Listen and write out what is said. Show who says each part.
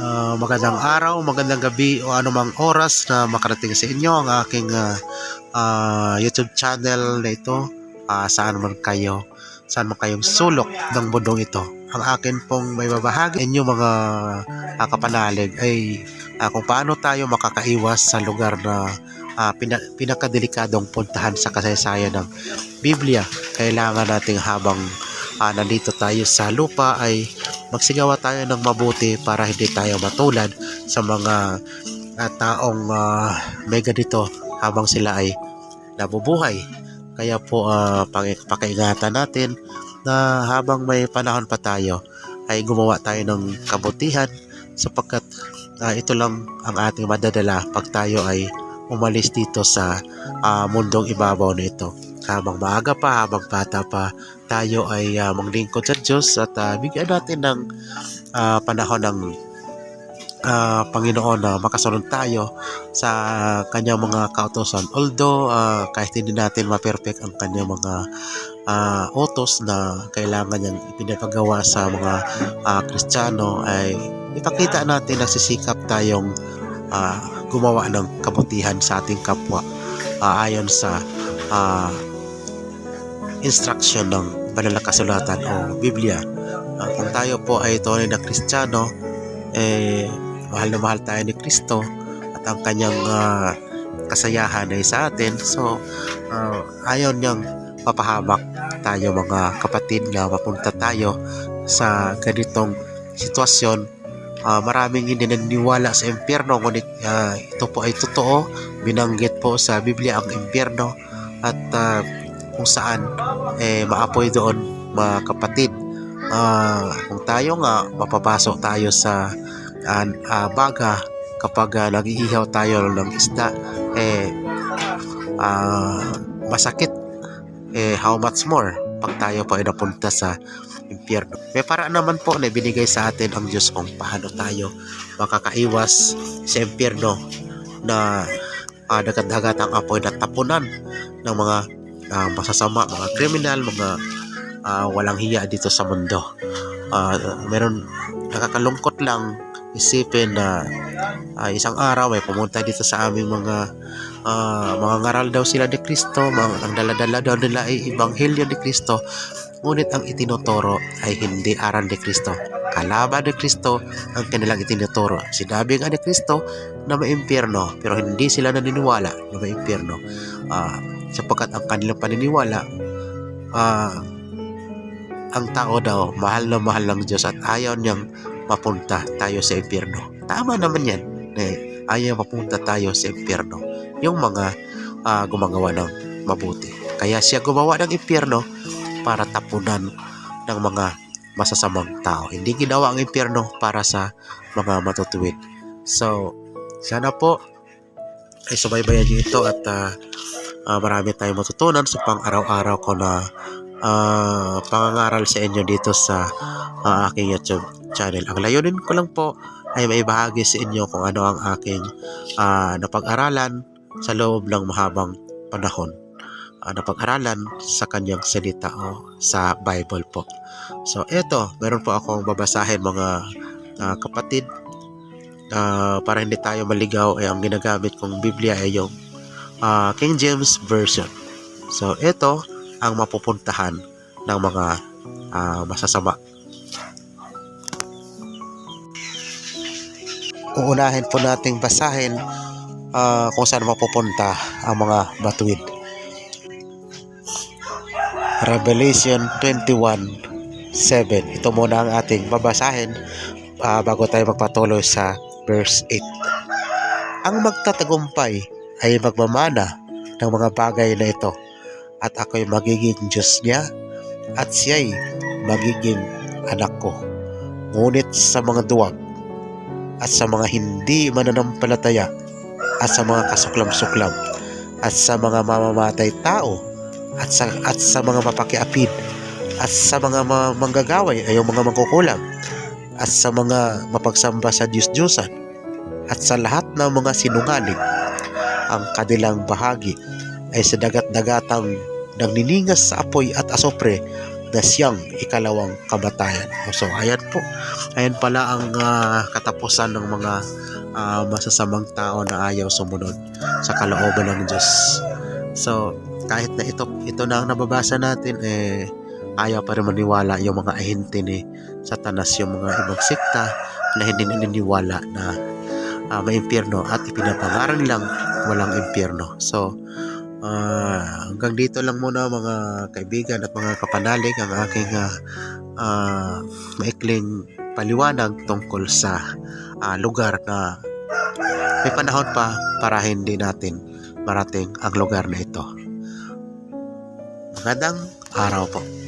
Speaker 1: Ah, magandang araw, magandang gabi o anumang oras na makarating sa inyo ang aking ah, ah, YouTube channel na ito. Ah, saan man kayo, saan man kayong sulok ng mundong ito. Ang akin pong may babahagi inyo mga ah, kapanalig ay ah, kung paano tayo makakaiwas sa lugar na ah, pina- pinakadelikadong puntahan sa kasaysayan ng Biblia. Kailangan nating habang ah, nandito tayo sa lupa ay magsigawa tayo ng mabuti para hindi tayo matulad sa mga ah, taong ah, may ganito habang sila ay nabubuhay. Kaya po uh, pakaingatan natin na habang may panahon pa tayo ay gumawa tayo ng kabutihan sapagkat ah, ito lang ang ating madadala pag tayo ay umalis dito sa ah, mundong ibabaw na ito. Habang maaga pa, habang bata pa, tayo ay uh, manglingkod sa Diyos at ah, bigyan natin ng ah, panahon ng ah, Panginoon na makasunod tayo sa kanyang mga kautosan. Although ah, kahit hindi natin ma-perfect ang kanyang mga ah, utos na kailangan niyang ipinapagawa sa mga ah, Kristiyano ay ipakita natin na sisikap tayong ah, gumawa ng kabutihan sa ating kapwa ah, ayon sa ah, instruction ng banal na kasulatan o Biblia. Ah, kung tayo po ay tunay na Kristiyano, eh, mahal na mahal tayo ni Kristo at ang kanyang ah, kasayahan ay sa atin. So, ah, ayaw niyang papahamak tayo mga kapatid na mapunta tayo sa ganitong sitwasyon. Ah, maraming hindi naniniwala sa impyerno ngunit ah, ito po ay totoo. Binanggit po sa Biblia ang impyerno at ah, kung saan eh maapoy doon mga kapatid. Ah, kung tayo nga mapapasok tayo sa ah, ah, baga kapag uh, nag-iihaw tayo ng isda eh ah, masakit eh how much more pag tayo pa ay napunta sa impyerno. May paraan naman po na binigay sa atin ang Diyos kung paano tayo makakaiwas sa impyerno na uh, dagat ang apoy na tapunan ng mga ah, masasama, mga kriminal, mga ah, walang hiya dito sa mundo. Ah, meron nakakalungkot lang isipin na ah, isang araw may pumunta dito sa aming mga ah, mga ngaral daw sila ni Kristo, mga ang daladala daw nila ay ebanghelyo ni Kristo. Ngunit ang itinuturo ay hindi aral ni Kristo. Kalaban ni Kristo ang kanilang itinuturo. Sinabi nga ni Kristo na may impyerno pero hindi sila naniniwala na may impyerno. Ah, sapagkat ang kanilang paniniwala ah, ang tao daw mahal na mahal ng Diyos at ayaw niyang mapunta tayo sa impyerno. Tama naman yan. Eh, ayaw mapunta tayo sa impyerno. Yung mga ah, gumagawa ng mabuti. Kaya siya gumawa ng impyerno para tapunan ng mga masasamang tao. Hindi ginawa ang impyerno para sa mga matutuwid. So, sana po ay subaybayan niyo ito at ah, ah, marami tayong matutunan sa pang-araw-araw ko na ah, pangangaral sa inyo dito sa ah, aking YouTube channel. Ang layunin ko lang po ay maibahagi sa inyo kung ano ang aking ah, napag-aralan sa loob ng mahabang panahon. Ah, napag-aralan sa kanyang salita o sa Bible po. So, eto, meron po akong babasahin mga ah, kapatid Ah, para hindi tayo maligaw ay ang ginagamit kong Biblia ay yung ah, King James Version. So, ito ang mapupuntahan ng mga ah, masasama. Uunahin po nating basahin ah, kung saan mapupunta ang mga batuid. Revelation 21 7. Ito muna ang ating babasahin ah, bago tayo magpatuloy sa verse 8. Ang magtatagumpay ay magmamana ng mga bagay na ito at ako'y magiging Diyos niya at siya'y magiging anak ko. Ngunit sa mga duwag at sa mga hindi mananampalataya at sa mga kasuklam-suklam at sa mga mamamatay tao at sa, at sa mga mapakiapid at sa mga ma- manggagaway ay yung mga mangkukulam at sa mga mapagsamba sa Diyos-Diyosan at sa lahat ng mga sinungaling ang kanilang bahagi ay sa dagat-dagatang nagniningas sa apoy at asopre the siyang ikalawang kamatayan. So ayan po, ayan pala ang ah, katapusan ng mga ah, masasamang tao na ayaw sumunod sa kalooban ng Diyos. So kahit na ito, ito na ang nababasa natin, eh, ayaw pa rin maniwala yung mga ahente ni Satanas, yung mga ibang sekta na hindi naniniwala na ah, may impyerno at ipinapangaral lang walang impyerno. So, ah, hanggang dito lang muna mga kaibigan at mga kapanalig ang aking ah, ah, maikling paliwanag tungkol sa ah, lugar na may panahon pa para hindi natin marating ang lugar na ito. Magandang araw po.